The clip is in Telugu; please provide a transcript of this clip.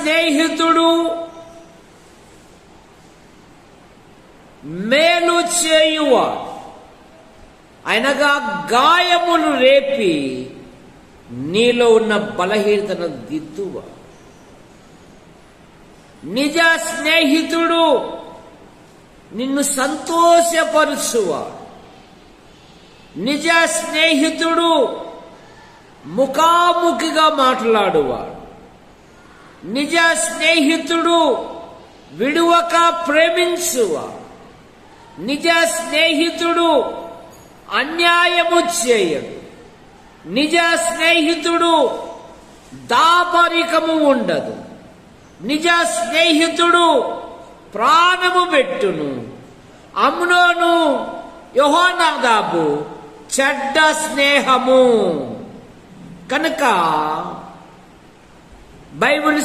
స్నేహితుడు మేలు చేయువాడు. అనగా గాయములు రేపి నీలో ఉన్న బలహీనతను దిద్దువ నిజ స్నేహితుడు నిన్ను సంతోషపరుచువాడు. నిజ స్నేహితుడు ముఖాముఖిగా మాట్లాడువాడు. నిజ స్నేహితుడు విడువక ప్రేమించువా నిజ స్నేహితుడు అన్యాయము చేయడు. నిజ స్నేహితుడు దాపరికము ఉండదు. నిజ స్నేహితుడు ప్రాణము పెట్టును. అమ్నోను యహోనాదాబు చెడ్డ స్నేహము. కనుక బైబిల్